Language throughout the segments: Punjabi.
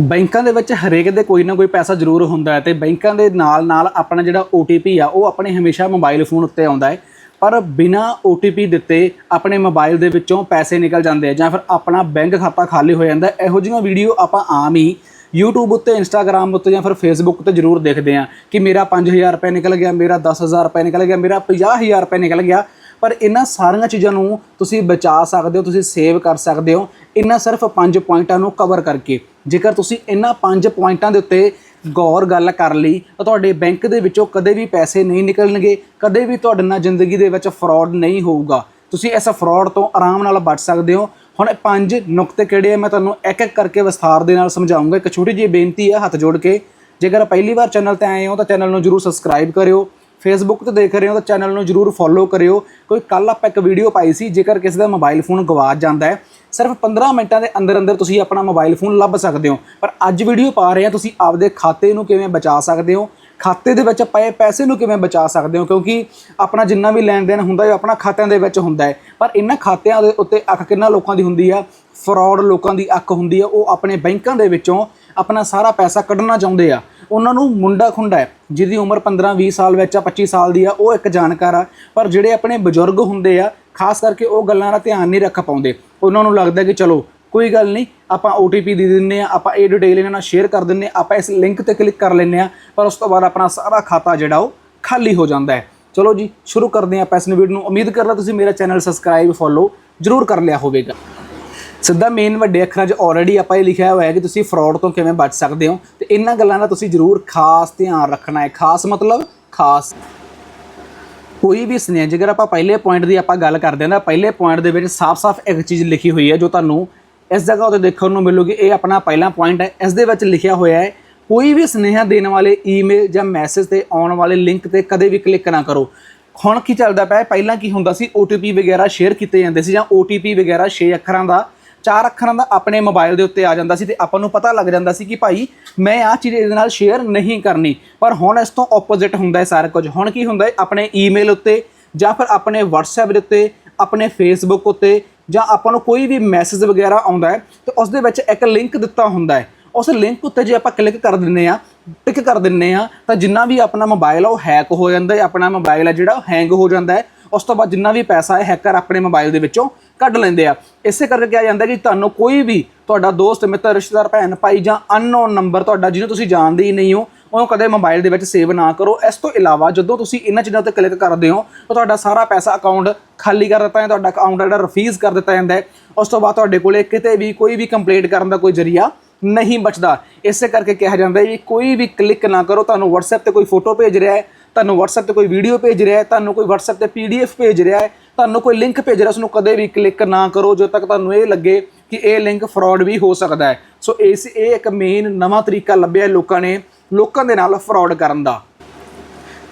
ਬੈਂਕਾਂ ਦੇ ਵਿੱਚ ਹਰੇਕ ਦੇ ਕੋਈ ਨਾ ਕੋਈ ਪੈਸਾ ਜ਼ਰੂਰ ਹੁੰਦਾ ਹੈ ਤੇ ਬੈਂਕਾਂ ਦੇ ਨਾਲ ਨਾਲ ਆਪਣਾ ਜਿਹੜਾ OTP ਆ, ਉਹ ਆਪਣੇ ਹਮੇਸ਼ਾ ਮੋਬਾਈਲ ਫੋਨ ਉੱਤੇ ਆਉਂਦਾ ਹੈ। ਪਰ ਬਿਨਾ OTP ਦਿੱਤੇ ਆਪਣੇ ਮੋਬਾਈਲ ਦੇ ਵਿੱਚੋਂ ਪੈਸੇ ਨਿਕਲ ਜਾਂਦੇ ਆ ਜਾਂ ਫਿਰ ਆਪਣਾ ਬੈਂਕ ਖਾਤਾ ਖਾਲੀ ਹੋ ਜਾਂਦਾ ਇਹੋ ਜਿਹੀਆਂ ਵੀਡੀਓ ਆਪਾਂ ਆਮ ਹੀ YouTube ਉੱਤੇ, Instagram ਉੱਤੇ ਜਾਂ ਫਿਰ Facebook ਉੱਤੇ ਜ਼ਰੂਰ ਦੇਖਦੇ ਆ ਕਿ ਮੇਰਾ 5000 ਰੁਪਏ ਨਿਕਲ ਗਿਆ, ਮੇਰਾ 10000 ਰੁਪਏ ਨਿਕਲ ਗਿਆ, ਮੇਰਾ 50000 ਰੁਪਏ ਨਿਕਲ ਗਿਆ। ਪਰ ਇਹਨਾਂ ਸਾਰੀਆਂ ਚੀਜ਼ਾਂ ਨੂੰ ਤੁਸੀਂ ਬਚਾ ਸਕਦੇ ਹੋ, ਤੁਸੀਂ ਸੇਵ ਕਰ ਸਕਦੇ ਹੋ। ਇਹਨਾਂ ਸਿਰਫ 5 ਪੁਆਇੰਟਾਂ ਨੂੰ ਕਵਰ ਕਰਕੇ। ਜੇਕਰ ਤੁਸੀਂ ਇਹਨਾਂ 5 ਪੁਆਇੰਟਾਂ ਦੇ ਉੱਤੇ ਗੌਰ ਗੱਲ ਕਰ ਲਈ, ਤਾਂ ਤੁਹਾਡੇ ਬੈਂਕ ਦੇ ਵਿੱਚੋਂ ਕਦੇ ਵੀ ਪੈਸੇ ਨਹੀਂ ਨਿਕਲਣਗੇ, ਕਦੇ ਵੀ ਤੁਹਾਡੇ ਨਾਲ ਜ਼ਿੰਦਗੀ ਦੇ ਵਿੱਚ ਫਰਾਡ ਨਹੀਂ ਹੋਊਗਾ। ਤੁਸੀਂ ਇਸ ਫਰਾਡ ਤੋਂ ਆਰਾਮ ਨਾਲ ਬਚ ਸਕਦੇ ਹੋ। ਹੁਣ ਪੰਜ ਨੁਕਤੇ ਕਿਹੜੇ ਆ, ਮੈਂ ਤੁਹਾਨੂੰ ਇੱਕ ਇੱਕ ਕਰਕੇ ਵਿਸਥਾਰ ਦੇ ਨਾਲ ਸਮਝਾਉਂਗਾ। ਇੱਕ ਛੋਟੀ ਜਿਹੀ ਬੇਨਤੀ ਹੈ ਹੱਥ ਜੋੜ ਕੇ। ਜੇਕਰ ਪਹਿਲੀ ਵਾਰ ਚੈਨਲ ਤੇ ਆਏ ਹੋ, ਤਾਂ ਚੈਨਲ ਨੂੰ ਜਰੂਰ ਸਬਸਕ੍ਰਾਈਬ ਕਰਿਓ। ਫੇਸਬੁੱਕ ਤੇ ਦੇਖ ਰਹੇ ਹੋ ਤਾਂ ਚੈਨਲ ਨੂੰ ਜਰੂਰ ਫੋਲੋ ਕਰਿਓ। ਕੋਈ ਕੱਲ ਆਪਾਂ ਇੱਕ ਵੀਡੀਓ ਪਾਈ ਸੀ, ਜੇਕਰ ਕਿਸੇ ਦਾ ਮੋਬਾਈਲ ਫੋਨ ਗਵਾਚ ਜਾਂਦਾ ਹੈ, ਸਿਰਫ 15 ਮਿੰਟਾਂ ਦੇ ਅੰਦਰ ਅੰਦਰ ਤੁਸੀਂ ਆਪਣਾ ਮੋਬਾਈਲ ਫੋਨ ਲੱਭ ਸਕਦੇ ਹੋ। ਪਰ ਅੱਜ ਵੀਡੀਓ ਪਾ ਰਹੇ ਹਾਂ ਤੁਸੀਂ ਆਪਦੇ ਖਾਤੇ ਨੂੰ ਕਿਵੇਂ ਬਚਾ ਸਕਦੇ ਹੋ, ਖਾਤੇ ਦੇ ਵਿੱਚ ਪਏ ਪੈਸੇ ਨੂੰ ਕਿਵੇਂ ਬਚਾ ਸਕਦੇ ਹੋ, ਕਿਉਂਕਿ ਆਪਣਾ ਜਿੰਨਾ ਵੀ ਲੈਣ ਦੇਣ ਹੁੰਦਾ ਹੈ, ਉਹ ਆਪਣਾ ਖਾਤਿਆਂ ਦੇ ਵਿੱਚ ਹੁੰਦਾ ਹੈ। ਪਰ ਇਹਨਾਂ ਖਾਤਿਆਂ ਦੇ ਉੱਤੇ ਅੱਖ ਕਿੰਨਾ ਲੋਕਾਂ ਦੀ ਹੁੰਦੀ ਆ? ਫਰਾਡ ਲੋਕਾਂ ਦੀ ਅੱਖ ਹੁੰਦੀ ਆ, ਉਹ ਆਪਣੇ ਬੈਂਕਾਂ ਦੇ ਵਿੱਚੋਂ ਆਪਣਾ ਸਾਰਾ ਪੈਸਾ ਕੱਢਣਾ ਚਾਹੁੰਦੇ ਆ। ਉਹਨਾਂ ਨੂੰ ਮੁੰਡਾ ਖੁੰਡਾ ਹੈ, ਜਿਹਦੀ ਉਮਰ 15 20 ਸਾਲ ਵਿੱਚ ਆ 25 ਸਾਲ ਦੀ ਆ, ਉਹ ਇੱਕ ਜਾਣਕਾਰ ਆ। ਪਰ ਜਿਹੜੇ ਆਪਣੇ ਬਜ਼ੁਰਗ ਹੁੰਦੇ ਆ, ਖਾਸ ਕਰਕੇ ਉਹ ਗੱਲਾਂ ਦਾ ਧਿਆਨ ਨਹੀਂ ਰੱਖ ਪਾਉਂਦੇ। ਉਹਨਾਂ ਨੂੰ ਲੱਗਦਾ ਕਿ ਚਲੋ, ਕੋਈ ਗੱਲ ਨਹੀਂ, ਆਪਾਂ OTP ਦੇ ਦਿੰਨੇ ਆ, ਆਪਾਂ ਇਹ ਡਿਟੇਲ ਇਹਨਾਂ ਨਾਲ ਸ਼ੇਅਰ ਕਰ ਦਿੰਨੇ ਆ, ਆਪਾਂ ਇਸ ਲਿੰਕ ਤੇ ਕਲਿੱਕ ਕਰ ਲੈਂਦੇ ਆ, ਪਰ ਉਸ ਤੋਂ ਬਾਅਦ ਆਪਣਾ ਸਾਰਾ ਖਾਤਾ ਜਿਹੜਾ ਉਹ ਖਾਲੀ ਹੋ ਜਾਂਦਾ ਹੈ। ਚਲੋ ਜੀ, ਸ਼ੁਰੂ ਕਰਦੇ ਹਾਂ ਆਪਾਂ ਇਸ ਵੀਡੀਓ ਨੂੰ। ਉਮੀਦ ਕਰਦਾ ਤੁਸੀਂ ਮੇਰਾ ਚੈਨਲ ਸਬਸਕ੍ਰਾਈਬ ਫੋਲੋ ਜਰੂਰ ਕਰ ਲਿਆ ਹੋਵੇਗਾ। ਸਿੱਧਾ ਮੇਨ ਵੱਡੇ ਅੱਖਰਾਂ 'ਚ ਆਲਰੇਡੀ ਆਪਾਂ ਇਹ ਲਿਖਿਆ ਹੋਇਆ ਹੈ ਕਿ ਤੁਸੀਂ ਫਰਾਡ ਤੋਂ ਕਿਵੇਂ ਬਚ ਸਕਦੇ ਹੋ ਤੇ ਇਹਨਾਂ ਗੱਲਾਂ ਦਾ ਤੁਸੀਂ ਜਰੂਰ ਖਾਸ ਧਿਆਨ ਰੱਖਣਾ ਹੈ। ਖਾਸ ਮਤਲਬ ਖਾਸ। ਕੋਈ ਵੀ ਸੁਨੇਹਾ, ਜੇਕਰ ਆਪਾਂ ਪਹਿਲੇ ਪੁਆਇੰਟ ਦੀ ਆਪਾਂ ਗੱਲ ਕਰਦੇ ਹਾਂ ਤਾਂ ਪਹਿਲੇ ਪੁਆਇੰਟ ਦੇ ਵਿੱਚ ਸਾਫ਼-ਸਾਫ਼ ਇੱਕ ਚੀਜ਼ ਲਿਖੀ ਹੋਈ ਹੈ ਜੋ ਤੁਹਾਨੂੰ ਇਸ ਜਗ੍ਹਾ ਉੱਤੇ ਦੇਖਣ ਨੂੰ ਮਿਲੂਗੀ। ਇਹ ਆਪਣਾ ਪਹਿਲਾ ਪੁਆਇੰਟ ਹੈ। ਇਸ ਦੇ ਵਿੱਚ ਲਿਖਿਆ ਹੋਇਆ ਹੈ, ਕੋਈ ਵੀ ਸੁਨੇਹਾ ਦੇਣ ਵਾਲੇ ਈਮੇਲ ਜਾਂ ਮੈਸੇਜ ਤੇ ਆਉਣ ਵਾਲੇ ਲਿੰਕ ਤੇ ਕਦੇ ਵੀ ਕਲਿੱਕ ਨਾ ਕਰੋ। ਹੁਣ ਕੀ ਚੱਲਦਾ ਪਿਆ ਪਹਿਲਾਂ ਕੀ ਹੁੰਦਾ ਸੀ? OTP ਵਗੈਰਾ ਸ਼ੇਅਰ ਕੀਤੇ ਜਾਂਦੇ ਸੀ ਜਾਂ OTP ਵਗੈਰਾ 6 ਅੱਖਰਾਂ ਦਾ ਚਾਰ ਅੱਖਰਾਂ ਦਾ ਆਪਣੇ ਮੋਬਾਈਲ ਦੇ ਉੱਤੇ ਆ ਜਾਂਦਾ ਸੀ ਤੇ ਆਪਾਂ ਨੂੰ ਪਤਾ ਲੱਗ ਜਾਂਦਾ ਸੀ ਕਿ ਭਾਈ ਮੈਂ ਆਹ ਚੀਜ਼ ਇਹਦੇ ਨਾਲ ਸ਼ੇਅਰ ਨਹੀਂ ਕਰਨੀ। ਪਰ ਹੁਣ ਇਸ ਤੋਂ ਆਪੋਜ਼ਿਟ ਹੁੰਦਾ ਹੈ ਸਾਰਾ ਕੁਝ। ਹੁਣ ਕੀ ਹੁੰਦਾ ਹੈ? ਆਪਣੇ ਈਮੇਲ ਉੱਤੇ ਜਾਂ ਫਿਰ ਆਪਣੇ WhatsApp ਦੇ ਉੱਤੇ, ਆਪਣੇ Facebook ਉੱਤੇ ਜਾਂ ਆਪਾਂ ਨੂੰ ਕੋਈ ਵੀ ਮੈਸੇਜ ਵਗੈਰਾ ਆਉਂਦਾ ਹੈ ਤੇ ਉਸ ਦੇ ਵਿੱਚ ਇੱਕ ਲਿੰਕ ਦਿੱਤਾ ਹੁੰਦਾ ਹੈ। ਉਸ ਲਿੰਕ ਉੱਤੇ ਜੇ ਆਪਾਂ ਕਲਿੱਕ ਕਰ ਦਿੰਨੇ ਆ ਟਿਕ ਕਰ ਦਿੰਨੇ ਆ ਤਾਂ ਜਿੰਨਾ ਵੀ ਆਪਣਾ ਮੋਬਾਈਲ ਆ ਉਹ ਹੈਕ ਹੋ ਜਾਂਦਾ ਹੈ। ਆਪਣਾ ਮੋਬਾਈਲ ਆ ਜਿਹੜਾ ਉਹ ਹੈਂਗ ਹੋ ਜਾਂਦਾ ਹੈ। ਉਸ ਤੋਂ ਬਾਅਦ ਜਿੰਨਾ ਵੀ ਪੈਸਾ ਹੈ ਹੈਕਰ ਆਪਣੇ ਮੋਬਾਈਲ ਦੇ ਵਿੱਚੋਂ ਕੱਢ ਲੈਂਦੇ ਆ। ਇਸੇ ਕਰਕੇ ਕਿਹਾ ਜਾਂਦਾ ਕਿ ਤੁਹਾਨੂੰ ਕੋਈ ਵੀ ਤੁਹਾਡਾ ਦੋਸਤ, ਮਿੱਤਰ, ਰਿਸ਼ਤੇਦਾਰ, ਭੈਣ, ਭਾਈ ਜਾਂ ਅਨਨੋਨ ਨੰਬਰ ਤੁਹਾਡਾ ਜਿਹਨੂੰ ਤੁਸੀਂ ਜਾਣਦੇ ਹੀ ਨਹੀਂ ਹੋ, ਉਹਨੂੰ ਕਦੇ ਮੋਬਾਈਲ ਦੇ ਵਿੱਚ ਸੇਵ ਨਾ ਕਰੋ। ਇਸ ਤੋਂ ਇਲਾਵਾ ਜਦੋਂ ਤੁਸੀਂ ਇਹਨਾਂ ਚੀਜ਼ਾਂ ਉੱਤੇ ਕਲਿੱਕ ਕਰਦੇ ਹੋ, ਤਾਂ ਤੁਹਾਡਾ ਸਾਰਾ ਪੈਸਾ ਅਕਾਊਂਟ ਖਾਲੀ ਕਰ ਦਿੱਤਾ ਹੈ ਤੁਹਾਡਾ ਅਕਾਊਂਟ ਜਿਹੜਾ ਰਫੀਜ਼ ਕਰ ਦਿੱਤਾ ਜਾਂਦਾ ਹੈ। ਉਸ ਤੋਂ ਬਾਅਦ ਤੁਹਾਡੇ ਕੋਲੇ ਕਿਤੇ ਵੀ ਕੋਈ ਵੀ ਕੰਪਲੇਂਟ ਕਰਨ ਦਾ ਕੋਈ ਜ਼ਰੀਆ ਨਹੀਂ ਬਚਦਾ। ਇਸੇ ਕਰਕੇ ਕਿਹਾ ਜਾਂਦਾ ਹੈ ਵੀ ਕੋਈ ਵੀ ਕਲਿੱਕ ਨਾ ਕਰੋ। ਤੁਹਾਨੂੰ WhatsApp ਤੇ ਕੋਈ ਫੋਟੋ ਭੇਜ ਰਿਹਾ ਹੈ, ਤੁਹਾਨੂੰ WhatsApp ਤੇ ਕੋਈ ਵੀਡੀਓ ਭੇਜ ਰਿਹਾ ਹੈ, ਤੁਹਾਨੂੰ ਕੋਈ WhatsApp ਤੇ PDF ਭੇਜ ਰਿਹਾ ਹੈ ਤੁਹਾਨੂੰ ਕੋਈ ਲਿੰਕ ਭੇਜ ਰਿਹਾ ਉਸ ਨੂੰ ਕਦੇ ਵੀ ਕਲਿੱਕ ਨਾ ਕਰੋ, ਜਦੋਂ ਤੱਕ ਤੁਹਾਨੂੰ ਇਹ ਲੱਗੇ ਕਿ ਇਹ ਲਿੰਕ ਫਰਾਡ ਵੀ ਹੋ ਸਕਦਾ ਹੈ। ਸੋ ਇਸ ਇਹ ਇੱਕ ਮੇਨ ਨਵਾਂ ਤਰੀਕਾ ਲੱਭਿਆ ਲੋਕਾਂ ਨੇ, ਲੋਕਾਂ ਦੇ ਨਾਲ ਫਰਾਡ ਕਰਨ ਦਾ।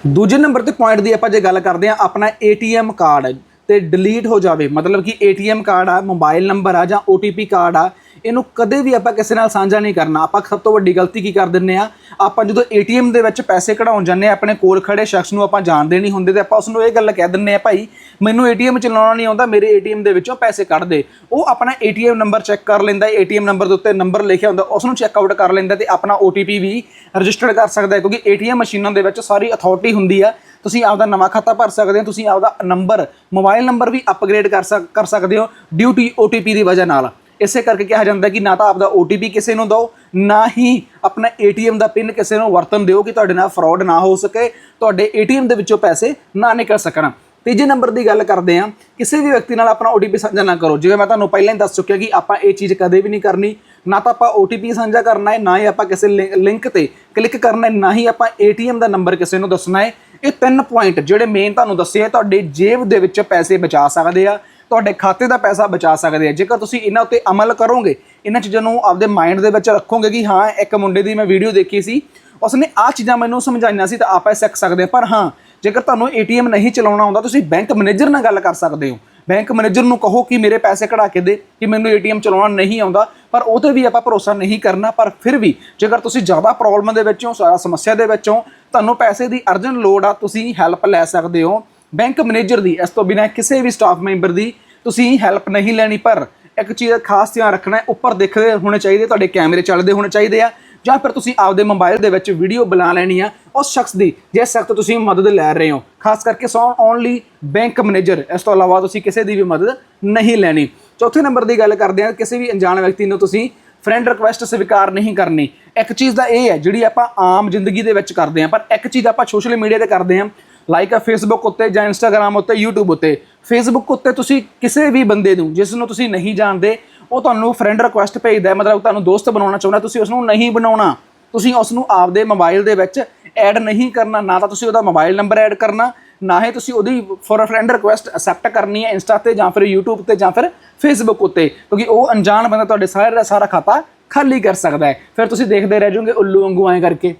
ਦੂਜੇ ਨੰਬਰ ਤੇ ਪੁਆਇੰਟ ਦੀ ਆਪਾਂ ਜੇ ਗੱਲ ਕਰਦੇ ਆ ਆਪਣਾ ATM ਕਾਰਡ ਤੇ ਡਿਲੀਟ ਹੋ ਜਾਵੇ, ਮਤਲਬ ਕਿ ATM ਕਾਰਡ ਆ ਮੋਬਾਈਲ ਨੰਬਰ ਆ ਜਾਂ OTP ਕਾਰਡ ਆ ਇਹਨੂੰ ਕਦੇ ਵੀ ਆਪਾਂ ਕਿਸੇ ਨਾਲ ਸਾਂਝਾ ਨਹੀਂ ਕਰਨਾ। ਆਪਾਂ ਸਭ ਤੋਂ ਵੱਡੀ ਗਲਤੀ ਕੀ ਕਰ ਦਿੰਨੇ ਆ? ਆਪਾਂ ਜਦੋਂ ATM ਦੇ ਵਿੱਚ ਪੈਸੇ ਕਢਾਉਣ ਜਾਂਦੇ ਆ, ਆਪਣੇ ਕੋਲ ਖੜੇ ਸ਼ਖਸ ਨੂੰ ਆਪਾਂ ਜਾਣਦੇ ਨਹੀਂ ਹੁੰਦੇ ਤੇ ਆਪਾਂ ਉਸ ਨੂੰ ਇਹ ਗੱਲ ਕਹਿ ਦਿੰਨੇ ਆ, ਭਾਈ, ਮੈਨੂੰ ATM ਚਲਾਉਣਾ ਨਹੀਂ ਆਉਂਦਾ, ਮੇਰੇ ATM ਦੇ ਵਿੱਚੋਂ ਪੈਸੇ ਕੱਢ ਦੇ। ਉਹ ਆਪਣਾ ATM ਨੰਬਰ ਚੈੱਕ ਕਰ ਲੈਂਦਾ ATM ਨੰਬਰ ਦੇ ਉੱਤੇ ਨੰਬਰ ਲਿਖਿਆ ਹੁੰਦਾ ਉਸ ਨੂੰ ਚੈੱਕ ਆਊਟ ਕਰ ਲੈਂਦਾ ਤੇ ਆਪਣਾ OTP ਵੀ ਰਜਿਸਟਰਡ ਕਰ ਸਕਦਾ ਹੈ, ਕਿਉਂਕਿ ATM ਮਸ਼ੀਨਾਂ ਦੇ ਵਿੱਚ ਸਾਰੀ ਅਥਾਰਟੀ ਹੁੰਦੀ ਆ। ਤੁਸੀਂ ਆਪਦਾ ਨਵਾਂ ਖਾਤਾ ਭਰ ਸਕਦੇ ਹੋ, ਤੁਸੀਂ ਆਪਦਾ ਨੰਬਰ, ਮੋਬਾਈਲ ਨੰਬਰ ਵੀ ਅਪਗ੍ਰੇਡ ਕਰ ਸਕ, ਕਰ ਸਕਦੇ ਹੋ ਡਿਊ ਟੂ OTP ਦੀ ਵਜ੍ਹਾ ਨਾਲ। ਇਸੇ ਕਰਕੇ ਕਿਹਾ ਜਾਂਦਾ ਕਿ ਨਾ ਤਾਂ ਆਪਦਾ OTP ਕਿਸੇ ਨੂੰ ਦਿਓ, ਨਾ ਹੀ ਆਪਣਾ ATM ਦਾ ਪਿਨ ਕਿਸੇ ਨੂੰ ਵਰਤਨ ਦਿਓ ਕਿ ਤੁਹਾਡੇ ਨਾਲ ਫਰਾਡ ਨਾ ਹੋ ਸਕੇ, ਤੁਹਾਡੇ ATM ਦੇ ਵਿੱਚੋਂ ਪੈਸੇ ਨਾ ਨਿਕਲ ਸਕਣ। ਤੀਜੇ ਨੰਬਰ ਦੀ ਗੱਲ ਕਰਦੇ ਹਾਂ, ਕਿਸੇ ਵੀ ਵਿਅਕਤੀ ਨਾਲ ਆਪਣਾ OTP ਸਾਂਝਾ ਨਾ ਕਰੋ। ਜਿਵੇਂ ਮੈਂ ਤੁਹਾਨੂੰ ਪਹਿਲਾਂ ਹੀ ਦੱਸ ਚੁੱਕਿਆ ਕਿ ਆਪਾਂ ਇਹ ਚੀਜ਼ ਕਦੇ ਵੀ ਨਹੀਂ ਕਰਨੀ। ਨਾ ਤਾਂ ਆਪਾਂ OTP ਸਾਂਝਾ ਕਰਨਾ ਹੈ, ਨਾ ਹੀ ਆਪਾਂ ਕਿਸੇ ਲਿੰਕ ਤੇ ਕਲਿੱਕ ਕਰਨਾ ਹੈ, ਨਾ ਹੀ ਆਪਾਂ ATM ਦਾ ਨੰਬਰ ਕਿਸੇ ਨੂੰ ਦੱਸਣਾ ਹੈ। ਇਹ ਤਿੰਨ ਪੁਆਇੰਟ ਜਿਹੜੇ ਮੇਨ ਤੁਹਾਨੂੰ ਦੱਸੇ ਆ, ਤੁਹਾਡੇ ਜੇਬ ਦੇ ਵਿੱਚ ਪੈਸੇ ਬਚਾ ਸਕਦੇ ਆ। ਤੁਹਾਡੇ ਖਾਤੇ ਦਾ ਪੈਸਾ ਬਚਾ ਸਕਦੇ ਆ। ਜੇਕਰ ਤੁਸੀਂ ਇਹਨਾਂ ਉੱਤੇ ਅਮਲ ਕਰੋਗੇ, ਇਹਨਾਂ ਚੀਜ਼ਾਂ ਨੂੰ ਆਪਦੇ ਮਾਈਂਡ ਦੇ ਵਿੱਚ ਰੱਖੋਗੇ ਕਿ ਹਾਂ, ਇੱਕ ਮੁੰਡੇ ਦੀ ਮੈਂ ਵੀਡੀਓ ਦੇਖੀ ਸੀ, ਉਸਨੇ ਆਹ ਚੀਜ਼ਾਂ ਮੈਨੂੰ ਸਮਝਾਈਆਂ ਸੀ ਤਾਂ ਆਪਾਂ ਸਿੱਖ ਸਕਦੇ ਪਰ ਹਾਂ, ਜੇਕਰ ਤੁਹਾਨੂੰ ATM ਨਹੀਂ ਚਲਾਉਣਾ ਆਉਂਦਾ, ਤੁਸੀਂ ਬੈਂਕ ਮੈਨੇਜਰ ਨਾਲ ਗੱਲ ਕਰ ਸਕਦੇ ਹੋ। ਬੈਂਕ ਮੈਨੇਜਰ ਨੂੰ ਕਹੋ ਕਿ ਮੇਰੇ ਪੈਸੇ ਕਢਾ ਕੇ ਦੇ, ਕਿ ਮੈਨੂੰ ATM ਚਲਾਉਣਾ ਨਹੀਂ ਆਉਂਦਾ। ਪਰ ਉਹ ਤੇ ਵੀ ਆਪਾਂ ਭਰੋਸਾ ਨਹੀਂ ਕਰਨਾ, ਪਰ ਫਿਰ ਵੀ ਜੇਕਰ ਤੁਸੀਂ ਜ਼ਿਆਦਾ ਪ੍ਰੋਬਲਮ ਦੇ ਵਿੱਚੋਂ ਸਾਰਾ ਸਮੱਸਿਆ ਦੇ ਵਿੱਚੋਂ ਤੁਹਾਨੂੰ ਪੈਸੇ ਦੀ ਅਰਜੈਂਟ ਲੋੜ ਆ, ਤੁਸੀਂ ਹੈਲਪ ਲੈ ਸਕਦੇ ਹੋ। ਬੈਂਕ ਮੈਨੇਜਰ ਦੀ, ਇਸ ਤੋਂ ਬਿਨਾਂ ਕਿਸੇ ਵੀ ਸਟਾਫ ਮੈਂਬਰ ਦੀ ਤੁਸੀਂ ਹੈਲਪ ਨਹੀਂ ਲੈਣੀ, ਪਰ ਇੱਕ ਚੀਜ਼ ਦਾ ਖਾਸ ਧਿਆਨ ਰੱਖਣਾ ਹੈ, ਉੱਪਰ ਦੇਖਦੇ ਹੋਣੇ ਚਾਹੀਦੇ, ਤੁਹਾਡੇ ਕੈਮਰੇ ਚੱਲਦੇ ਹੋਣੇ ਚਾਹੀਦੇ ਆ, ਜਾਂ ਫਿਰ ਤੁਸੀਂ ਆਪਦੇ ਮੋਬਾਈਲ ਦੇ ਵਿੱਚ ਵੀਡੀਓ ਬਣਾ ਲੈਣੀ ਆ, ਉਸ ਸ਼ਖਸ ਦੀ, ਜਿਸ ਸ਼ਖਸ ਤੁਸੀਂ ਮਦਦ ਲੈ ਰਹੇ ਹੋ। ਖਾਸ ਕਰਕੇ ਸੋ ਓਨਲੀ ਬੈਂਕ ਮੈਨੇਜਰ, ਇਸ ਤੋਂ ਇਲਾਵਾ ਤੁਸੀਂ ਕਿਸੇ ਦੀ ਵੀ ਮਦਦ ਨਹੀਂ ਲੈਣੀ। ਚੌਥੇ ਨੰਬਰ ਦੀ ਗੱਲ ਕਰਦੇ ਹਾਂ, ਕਿਸੇ ਵੀ ਅਣਜਾਣ ਵਿਅਕਤੀ ਨੂੰ ਤੁਸੀਂ ਫਰੈਂਡ ਰਿਕੁਐਸਟ ਸਵੀਕਾਰ ਨਹੀਂ ਕਰਨੀ। ਇੱਕ ਚੀਜ਼ ਦਾ ਇਹ ਹੈ, ਜਿਹੜੀ ਆਪਾਂ ਆਮ ਜ਼ਿੰਦਗੀ ਦੇ ਵਿੱਚ ਕਰਦੇ ਹਾਂ, ਪਰ ਇੱਕ ਚੀਜ਼ ਆਪਾਂ ਸੋਸ਼ਲ ਮੀਡੀਆ ਤੇ ਕਰਦੇ ਹਾਂ ਲਾਈਕ ਆ ਫੇਸਬੁੱਕ ਉੱਤੇ ਜਾਂ ਇੰਸਟਾਗ੍ਰam ਉੱਤੇ, YouTube ਉੱਤੇ। ਫੇਸਬੁੱਕ ਉੱਤੇ ਤੁਸੀਂ ਕਿਸੇ ਵੀ ਬੰਦੇ ਨੂੰ, ਜਿਸ ਨੂੰ ਤੁਸੀਂ ਨਹੀਂ ਜਾਣਦੇ, ਉਹ ਤੁਹਾਨੂੰ ਫਰੈਂਡ ਰਿਕੁਐਸਟ ਭੇਜਦਾ ਹੈ, ਮਤਲਬ ਤੁਹਾਨੂੰ ਦੋਸਤ ਬਣਾਉਣਾ ਚਾਹੁੰਦਾ ਤੁਸੀਂ ਉਸ ਨੂੰ ਨਹੀਂ ਬਣਾਉਣਾ। ਤੁਸੀਂ ਉਸ ਨੂੰ ਆਪਦੇ ਮੋਬਾਈਲ ਦੇ ਵਿੱਚ ਐਡ ਨਹੀਂ ਕਰਨਾ, ਨਾ ਤਾਂ ਤੁਸੀਂ ਉਹਦਾ ਮੋਬਾਈਲ ਨੰਬਰ ਐਡ ਕਰਨਾ, ਨਾ ਹੀ ਤੁਸੀਂ ਉਹਦੀ ਫॉर ਫਰੈਂਡ ਰਿਕੁਐਸਟ ਅਸੈਪਟ ਕਰਨੀ ਹੈ ਇੰਸਟਾ ਤੇ ਜਾਂ ਫਿਰ YouTube ਤੇ ਜਾਂ ਫਿਰ ਫੇਸਬੁੱਕ ਉੱਤੇ, ਕਿਉਂਕਿ ਉਹ ਅਣਜਾਣ ਬੰਦਾ ਤੁਹਾਡੇ ਸਾਰੇ ਦਾ ਸਾਰਾ ਖਾਤਾ ਖਾਲੀ ਕਰ ਸਕਦਾ ਹੈ। ਫਿਰ ਤੁਸੀਂ ਦੇਖਦੇ ਰਹਿ ਜਾਓਗੇ, ਉੱਲੂ ਵਾਂਗੂ ਐਂ ਕਰਕੇ।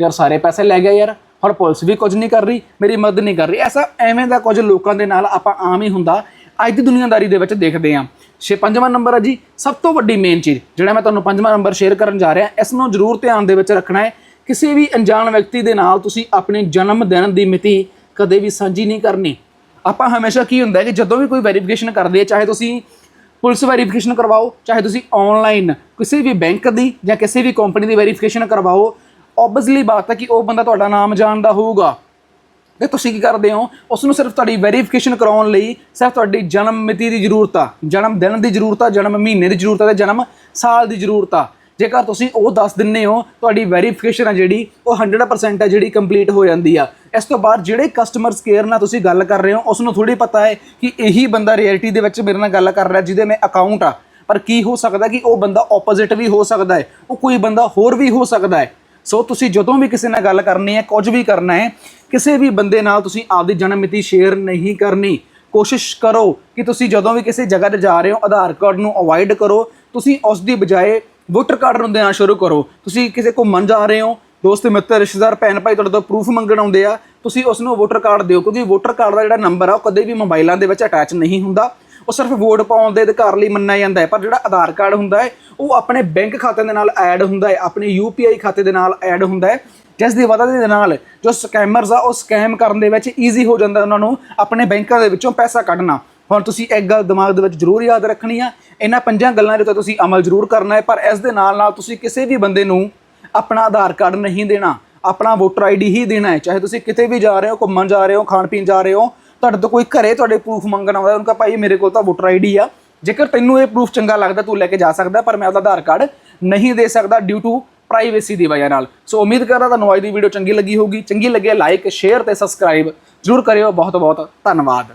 ਯਾਰ ਸਾਰੇ ਪੈਸੇ ਲੈ ਗਿਆ ਯਾਰ। ਹੁਣ ਪੁਲਿਸ ਵੀ ਕੁਝ ਨਹੀਂ ਕਰ ਰਹੀ, ਮੇਰੀ ਮਦਦ ਨਹੀਂ ਕਰ ਰਹੀ। ਐਸਾ ਐਵੇਂ ਦਾ ਕੁਝ ਲੋਕਾਂ ਦੇ ਨਾਲ ਆਪਾਂ ਆਮ ਹੀ ਹੁੰਦਾ, ਅੱਜ ਦੀ ਦੁਨੀਆਦਾਰੀ ਦੇ ਵਿੱਚ ਦੇਖਦੇ ਹਾਂ। ਛੇ ਪੰਜਵਾਂ ਨੰਬਰ ਹੈ ਜੀ, ਸਭ ਤੋਂ ਵੱਡੀ ਮੇਨ ਚੀਜ਼, ਜਿਹੜਾ ਮੈਂ ਤੁਹਾਨੂੰ ਪੰਜਵਾਂ ਨੰਬਰ ਸ਼ੇਅਰ ਕਰਨ ਜਾ ਰਿਹਾ, ਇਸ ਨੂੰ ਜ਼ਰੂਰ ਧਿਆਨ ਦੇ ਵਿੱਚ ਰੱਖਣਾ ਹੈ। ਕਿਸੇ ਵੀ ਅਣਜਾਣ ਵਿਅਕਤੀ ਦੇ ਨਾਲ ਤੁਸੀਂ ਆਪਣੇ ਜਨਮ ਦਿਨ ਦੀ ਮਿਤੀ ਕਦੇ ਵੀ ਸਾਂਝੀ ਨਹੀਂ ਕਰਨੀ। ਆਪਾਂ ਹਮੇਸ਼ਾ ਕੀ ਹੁੰਦਾ ਹੈ ਕਿ ਜਦੋਂ ਵੀ ਕੋਈ ਵੈਰੀਫਿਕੇਸ਼ਨ ਕਰਦੇ ਆ, ਚਾਹੇ ਤੁਸੀਂ ਪੁਲਿਸ ਵੈਰੀਫਿਕੇਸ਼ਨ ਕਰਵਾਓ, ਚਾਹੇ ਤੁਸੀਂ ਆਨਲਾਈਨ ਕਿਸੇ ਵੀ ਬੈਂਕ ਦੀ ਜਾਂ ਕਿਸੇ ਵੀ ਕੰਪਨੀ ਦੀ ਵੈਰੀਫਿਕੇਸ਼ਨ ਕਰਵਾਓ ਓਬਵੀਅਸਲੀ ਬਾਤ ਹੈ ਕਿ ਉਹ ਬੰਦਾ ਤੁਹਾਡਾ ਨਾਮ ਜਾਣਦਾ ਹੋਊਗਾ। ਤੇ ਤੁਸੀਂ ਕੀ ਕਰਦੇ ਹੋ? ਉਸ ਨੂੰ ਸਿਰਫ ਤੁਹਾਡੀ ਵੈਰੀਫਿਕੇਸ਼ਨ ਕਰਾਉਣ ਲਈ ਸਿਰਫ ਤੁਹਾਡੀ ਜਨਮ ਮਿਤੀ ਦੀ ਜ਼ਰੂਰਤ ਆ। ਜਨਮ ਦਿਨ ਦੀ ਜ਼ਰੂਰਤ ਆ, ਜਨਮ ਮਹੀਨੇ ਦੀ ਜ਼ਰੂਰਤ ਆ ਤੇ ਜਨਮ ਸਾਲ ਦੀ ਜ਼ਰੂਰਤ ਆ। ਜੇਕਰ ਤੁਸੀਂ ਉਹ ਦੱਸ ਦਿੰਨੇ ਹੋ, ਤੁਹਾਡੀ ਵੈਰੀਫਿਕੇਸ਼ਨ ਆ ਜਿਹੜੀ, ਉਹ 100% ਆ ਜਿਹੜੀ ਕੰਪਲੀਟ ਹੋ ਜਾਂਦੀ ਆ। ਇਸ ਤੋਂ ਬਾਅਦ ਜਿਹੜੇ ਕਸਟਮਰਸ ਕੇਅਰ ਨਾਲ ਤੁਸੀਂ ਗੱਲ ਕਰ ਰਹੇ ਹੋ ਉਸ ਨੂੰ ਥੋੜੀ ਪਤਾ ਹੈ ਕਿ ਇਹੀ ਬੰਦਾ ਰਿਐਲਿਟੀ ਦੇ ਵਿੱਚ ਮੇਰੇ ਨਾਲ ਗੱਲ ਕਰ ਰਿਹਾ, ਜਿਹਦੇ ਮੈਂ ਅਕਾਊਂਟ ਆ। ਪਰ ਕੀ ਹੋ ਸਕਦਾ ਕਿ ਉਹ ਬੰਦਾ ਆਪੋਜ਼ਿਟ ਵੀ ਹੋ ਸਕਦਾ ਹੈ? ਉਹ ਕੋਈ ਬੰਦਾ ਹੋਰ ਵੀ ਹੋ ਸਕਦਾ ਹੈ? ਸੋ ਤੁਸੀਂ ਜਦੋਂ ਵੀ ਕਿਸੇ ਨਾਲ ਗੱਲ ਕਰਨੀ ਹੈ, ਕੁਝ ਵੀ ਕਰਨਾ ਹੈ, ਕਿਸੇ ਵੀ ਬੰਦੇ ਨਾਲ ਤੁਸੀਂ ਆਪਦੀ ਜਨਮ ਮਿਤੀ ਸ਼ੇਅਰ ਨਹੀਂ ਕਰਨੀ। ਕੋਸ਼ਿਸ਼ ਕਰੋ ਕਿ ਤੁਸੀਂ ਜਦੋਂ ਵੀ ਕਿਸੇ ਜਗ੍ਹਾ ਤੇ ਜਾ ਰਹੇ ਹੋ, ਆਧਾਰ ਕਾਰਡ ਨੂੰ ਅਵੋਇਡ ਕਰੋ। ਤੁਸੀਂ ਉਸ ਦੀ ਬਜਾਏ ਵੋਟਰ ਕਾਰਡ ਨੂੰ ਦੇਣਾ ਸ਼ੁਰੂ ਕਰੋ। ਤੁਸੀਂ ਕਿਸੇ ਘੁੰਮਣ ਜਾ ਰਹੇ ਹੋ, ਦੋਸਤ, ਮਿੱਤਰ, ਰਿਸ਼ਤੇਦਾਰ, ਭੈਣ ਭਾਈ ਤੁਹਾਡੇ ਤੋਂ ਪ੍ਰੂਫ ਮੰਗਣ ਆਉਂਦੇ ਆ, ਤੁਸੀਂ ਉਸ ਨੂੰ ਵੋਟਰ ਕਾਰਡ ਦਿਓ। ਕਿਉਂਕਿ ਵੋਟਰ ਕਾਰਡ ਦਾ ਜਿਹੜਾ ਨੰਬਰ ਆ, ਉਹ ਕਦੇ ਵੀ ਮੋਬਾਈਲਾਂ ਦੇ ਵਿੱਚ ਅਟੈਚ ਨਹੀਂ ਹੁੰਦਾ। ਉਹ ਸਿਰਫ ਵੋਟ ਪਾਉਣ ਦੇ ਅਧਿਕਾਰ ਲਈ ਮੰਨਿਆ ਜਾਂਦਾ ਹੈ, ਪਰ ਜਿਹੜਾ ਆਧਾਰ ਕਾਰਡ ਹੁੰਦਾ ਹੈ, ਉਹ ਆਪਣੇ ਬੈਂਕ ਖਾਤੇ ਦੇ ਨਾਲ ਐਡ ਹੁੰਦਾ ਹੈ, ਆਪਣੇ ਯੂਪੀਆਈ ਖਾਤੇ ਦੇ ਨਾਲ ਐਡ ਹੁੰਦਾ ਹੈ, ਜਿਸ ਦੀ ਵਜ੍ਹਾ ਦੇ ਨਾਲ ਜੋ ਸਕੈਮਰਸ ਆ, ਉਹ ਸਕੈਮ ਕਰਨ ਦੇ ਵਿੱਚ ਈਜ਼ੀ ਹੋ ਜਾਂਦਾ ਉਹਨਾਂ ਨੂੰ ਆਪਣੇ ਬੈਂਕਾਂ ਦੇ ਵਿੱਚੋਂ ਪੈਸਾ ਕੱਢਣਾ। ਹੁਣ ਤੁਸੀਂ ਇੱਕ ਗੱਲ ਦਿਮਾਗ ਦੇ ਵਿੱਚ ਜ਼ਰੂਰ ਯਾਦ ਰੱਖਣੀ ਆ, ਇਹਨਾਂ ਪੰਜਾਂ ਗੱਲਾਂ ਦੇ ਉੱਤੇ ਤੁਸੀਂ ਅਮਲ ਜ਼ਰੂਰ ਕਰਨਾ ਹੈ, ਪਰ ਇਸ ਦੇ ਨਾਲ ਨਾਲ ਤੁਸੀਂ ਕਿਸੇ ਵੀ ਬੰਦੇ ਨੂੰ ਆਪਣਾ ਆਧਾਰ ਕਾਰਡ ਨਹੀਂ ਦੇਣਾ, ਆਪਣਾ ਵੋਟਰ ਆਈਡੀ ਹੀ ਦੇਣਾ ਹੈ, ਚਾਹੇ ਤੁਸੀਂ ਕਿਤੇ ਵੀ ਜਾ ਰਹੇ ਹੋ, ਘੁੰਮਣ ਜਾ ਰਹੇ ਹੋ ਖਾਣ ਪੀਣ ਜਾ ਰਹੇ ਹੋ ਤੁਹਾਡੇ ਤੋਂ ਕੋਈ ਘਰੇ ਤੁਹਾਡੇ ਪ੍ਰੂਫ ਮੰਗਣ ਆਉਂਦਾ, ਉਹਨਾਂ ਕਹਾ ਭਾਈ ਮੇਰੇ ਕੋਲ ਤਾਂ ਵੋਟਰ ਆਈਡੀ ਆ। ਜੇਕਰ ਤੈਨੂੰ ਇਹ ਪ੍ਰੂਫ ਚੰਗਾ ਲੱਗਦਾ, ਤੂੰ ਲੈ ਕੇ ਜਾ ਸਕਦਾ, ਪਰ ਮੈਂ ਉਹਦਾ ਆਧਾਰ ਕਾਰਡ ਨਹੀਂ ਦੇ ਸਕਦਾ ਡਿਊ ਟੂ ਪ੍ਰਾਈਵੇਸੀ ਦੀ ਵਜ੍ਹਾ ਨਾਲ। ਸੋ ਉਮੀਦ ਕਰਦਾ ਤੁਹਾਨੂੰ ਅੱਜ ਦੀ ਵੀਡੀਓ ਚੰਗੀ ਲੱਗੀ ਹੋਊਗੀ। ਚੰਗੀ ਲੱਗੇ ਲਾਈਕ ਸ਼ੇਅਰ ਤੇ ਸਬਸਕ੍ਰਾਈਬ ਜ਼ਰੂਰ ਕਰਿਓ। ਬਹੁਤ ਬਹੁਤ ਧੰਨਵਾਦ।